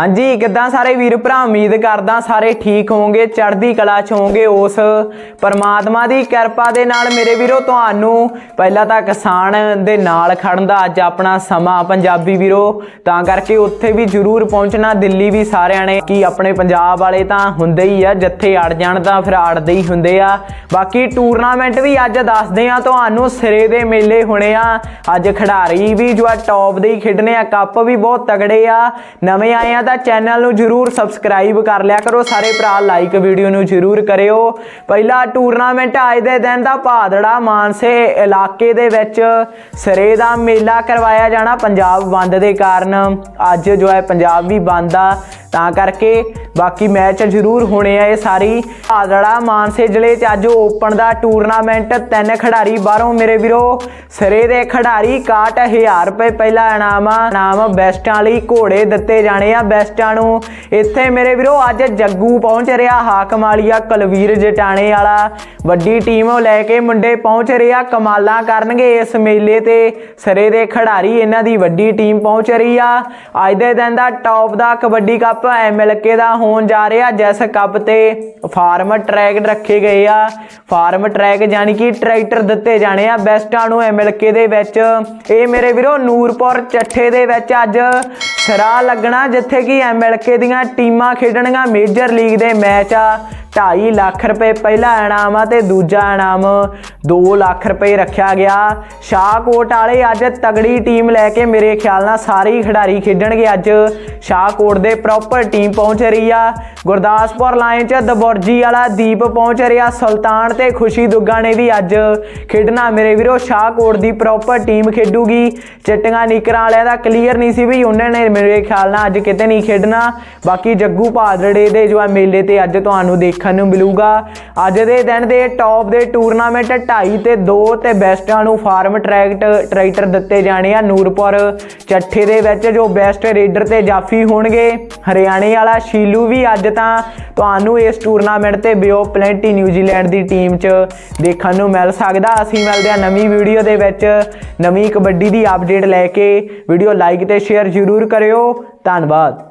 ਹਾਂਜੀ, ਕਿੱਦਾਂ ਸਾਰੇ ਵੀਰ ਭਰਾ? ਉਮੀਦ ਕਰਦਾ ਸਾਰੇ ਠੀਕ ਹੋਵੋਗੇ, ਚੜ੍ਹਦੀ ਕਲਾ ਚ ਹੋਵੋਗੇ ਉਸ ਪਰਮਾਤਮਾ ਦੀ ਕਿਰਪਾ ਦੇ ਨਾਲ। ਮੇਰੇ ਵੀਰੋ, ਤੁਹਾਨੂੰ ਪਹਿਲਾਂ ਤਾਂ ਕਿਸਾਨ ਦੇ ਨਾਲ ਖੜਨ ਦਾ ਅੱਜ ਆਪਣਾ ਸਮਾਂ ਪੰਜਾਬੀ ਵੀਰੋ, ਤਾਂ ਕਰਕੇ ਉੱਥੇ ਵੀ ਜ਼ਰੂਰ ਪਹੁੰਚਣਾ, ਦਿੱਲੀ ਵੀ ਸਾਰਿਆਂ ਨੇ। ਕਿ ਆਪਣੇ ਪੰਜਾਬ ਵਾਲੇ ਤਾਂ ਹੁੰਦੇ ਹੀ ਆ, ਜਿੱਥੇ ਅੜ ਜਾਣ ਤਾਂ ਫਿਰ ਅੜਦੇ ਹੀ ਹੁੰਦੇ ਆ। ਬਾਕੀ ਟੂਰਨਾਮੈਂਟ ਵੀ ਅੱਜ ਦੱਸਦੇ ਆ, ਤੁਹਾਨੂੰ ਸਿਰੇ ਦੇ ਮੇਲੇ ਹੋਣੇ ਆ। ਅੱਜ ਖਿਡਾਰੀ ਵੀ ਜੋ ਆ ਟੌਪ ਦੇ ਹੀ ਖੇਡਣੇ ਆ, ਕੱਪ ਵੀ ਬਹੁਤ ਤਗੜੇ ਆ। ਨਵੇਂ ਆਏ ਆ ਤਾਂ ਚੈਨਲ ਨੂੰ ਜਰੂਰ ਸਬਸਕ੍ਰਾਈਬ ਕਰ ਲਿਆ ਕਰੋ। ਸਾਰੇ ਭਰਾ ਲਾਈਕ ਵੀਡੀਓ ਨੂੰ ਜਰੂਰ ਕਰਿਓ। ਪਹਿਲਾ ਟੂਰਨਾਮੈਂਟ ਅੱਜ ਦੇ ਦਿਨ ਦਾ ਭਾਦੜਾ ਮਾਨਸੇ ਇਲਾਕੇ ਦੇ ਵਿੱਚ ਸਿਰੇ ਦਾ ਮੇਲਾ ਕਰਵਾਇਆ ਜਾਣਾ ਪੰਜਾਬ ਬੰਦ ਦੇ ਕਾਰਨ। ਅੱਜ ਜੋ ਹੈ, ਪੰਜਾਬ ਵੀ ਬੰਦ ਆ। ਤਾਂ ਕਰਕੇ ਬਾਕੀ ਮੈਚ ਜ਼ਰੂਰ ਹੋਣੇ ਆ ਇਹ ਸਾਰੀ ਭਾਦੜਾ ਮਾਨਸੇ ਜ਼ਿਲ੍ਹੇ 'ਚ ਅੱਜ ਓਪਨ ਦਾ ਟੂਰਨਾਮੈਂਟ, ਤਿੰਨ ਖਿਡਾਰੀ ਬਾਹਰੋਂ ਮੇਰੇ ਵੀਰੋ, ਸਿਰੇ ਦੇ ਖਿਡਾਰੀ 61000 ਰੁਪਏ ਪਹਿਲਾ ਇਨਾਮ ਆ, ਇਨਾਮ ਬੈਸਟਾਂ ਲਈ ਘੋੜੇ ਦਿੱਤੇ ਜਾਣੇ ਆ ਬੈਸਟਾਂ ਨੂੰ। ਇੱਥੇ ਮੇਰੇ ਵੀਰੋ, ਅੱਜ ਜੱਗੂ ਪਹੁੰਚ ਰਿਹਾ ਹਾਕਮ ਵਾਲੀਆ ਕੁਲਵੀਰ ਜਟਾਣੇ ਵਾਲਾ। ਵੱਡੀ ਟੀਮ ਲੈ ਕੇ ਮੁੰਡੇ ਪਹੁੰਚ ਰਿਹਾ ਕਮਾਲਾਂ ਕਰਨਗੇ ਇਸ ਮੇਲੇ ਤੇ। ਸਿਰੇ ਦੇ ਖਿਡਾਰੀ, ਇਹਨਾਂ ਦੀ ਵੱਡੀ ਟੀਮ ਪਹੁੰਚ ਰਹੀ ਆ। ਅੱਜ ਦੇ ਦਿਨ ਦਾ ਟੌਪ ਦਾ ਕਬੱਡੀ ਕੱਪ ਐਮਐਲਕੇ ਦਾ ਹੋਣ ਜਾ ਰਿਹਾ, ਜਿਸ ਕੱਪ ਤੇ ਫਾਰਮ ਟਰੈਕ ਰੱਖੇ ਗਏ ਆ। ਫਾਰਮ ਟਰੈਕ ਯਾਨੀ ਕਿ ਟਰੈਕਟਰ ਦਿੱਤੇ ਜਾਣੇ ਆ ਬੈਸਟਾਂ ਨੂੰ ਐਮਐਲਕੇ ਦੇ ਵਿੱਚ। ਇਹ ਮੇਰੇ ਵੀਰੋ ਨੂਰਪੁਰ ਚੱਠੇ ਦੇ ਵਿੱਚ ਅੱਜ ਸਰਾ ਲੱਗਣਾ, ਜਿੱਥੇ ਕਿ ਐਮਐਲਕੇ ਦੀਆਂ ਟੀਮਾਂ ਖੇਡਣਗੀਆਂ ਮੇਜਰ ਲੀਗ ਦੇ ਮੈਚ ਆ। 2.5 ਲੱਖ ਰੁਪਏ ਪਹਿਲਾ ਇਨਾਮ ਆ ਤੇ ਦੂਜਾ ਇਨਾਮ 2 ਲੱਖ ਰੁਪਏ ਰੱਖਿਆ ਗਿਆ। ਸ਼ਾਹਕੋਟ ਵਾਲੇ ਅੱਜ ਤਗੜੀ ਟੀਮ ਲੈ ਕੇ ਮੇਰੇ ਖਿਆਲ ਨਾਲ ਸਾਰੇ ਹੀ ਖਿਡਾਰੀ ਖੇਡਣਗੇ ਅੱਜ। ਸ਼ਾਹਕੋਟ ਦੇ ਪ੍ਰੋਪਰ ਟੀਮ ਪਹੁੰਚ ਰਹੀ ਆ। ਗੁਰਦਾਸਪੁਰ ਲਾਈਨ 'ਚ ਦਬੁਰਜੀ ਵਾਲਾ ਦੀਪ ਪਹੁੰਚ ਰਿਹਾ। ਸੁਲਤਾਨ ਤੇ ਖੁਸ਼ੀ ਦੁੱਗਾ ਨੇ ਵੀ ਅੱਜ ਖੇਡਣਾ। ਮੇਰੇ ਵੀਰੋ, ਸ਼ਾਹਕੋਟ ਦੀ ਪ੍ਰੋਪਰ ਟੀਮ ਖੇਡੂਗੀ। ਚਿੱਟੀਆਂ ਨਿਕਰਾਂ ਵਾਲਿਆਂ ਦਾ ਕਲੀਅਰ ਨਹੀਂ ਸੀ ਵੀ ਉਹਨਾਂ ਨੇ ਮੇਰੇ ਖਿਆਲ ਨਾਲ ਅੱਜ ਕਿਤੇ ਨਹੀਂ ਖੇਡਣਾ। ਬਾਕੀ ਜੱਗੂ ਭਾਦੜੇ ਦੇ ਜੋ ਆ ਮੇਲੇ ਤੇ ਅੱਜ ਤੁਹਾਨੂੰ ਦੇਖ ਦੇਖਣ ਨੂੰ ਮਿਲੂਗਾ। ਅੱਜ ਦੇ ਦਿਨ ਦੇ ਟੌਪ ਦੇ ਟੂਰਨਾਮੈਂਟ 2.5 ਤੇ 2 ਤੇ ਬੈਸਟਾਂ ਨੂੰ ਫਾਰਮ ਟਰੈਕਟ ਟਰੈਕਟਰ ਦਿੱਤੇ ਜਾਣੇ ਆ ਨੂਰਪੁਰ ਚੱਠੇ ਦੇ ਵਿੱਚ, ਜੋ ਬੈਸਟ ਰੇਡਰ ਤੇ ਜਾਫੀ ਹੋਣਗੇ। ਹਰਿਆਣੇ ਵਾਲਾ ਸ਼ੀਲੂ ਵੀ ਅੱਜ ਤਾਂ ਤੁਹਾਨੂੰ ਇਸ ਟੂਰਨਾਮੈਂਟ ਤੇ Bay of Plenty New Zealand the team 'ਚ ਦੇਖਣ ਨੂੰ ਮਿਲ ਸਕਦਾ। ਅਸੀਂ ਮਿਲਦੇ ਆ ਨਵੀਂ ਵੀਡੀਓ ਦੇ ਵਿੱਚ। ਨਵੀਂ ਕਬੱਡੀ ਦੀ ਅਪਡੇਟ ਲੈ ਕੇ। ਵੀਡੀਓ ਲਾਈਕ ਤੇ ਸ਼ੇਅਰ ਜ਼ਰੂਰ ਕਰਿਓ। ਧੰਨਵਾਦ।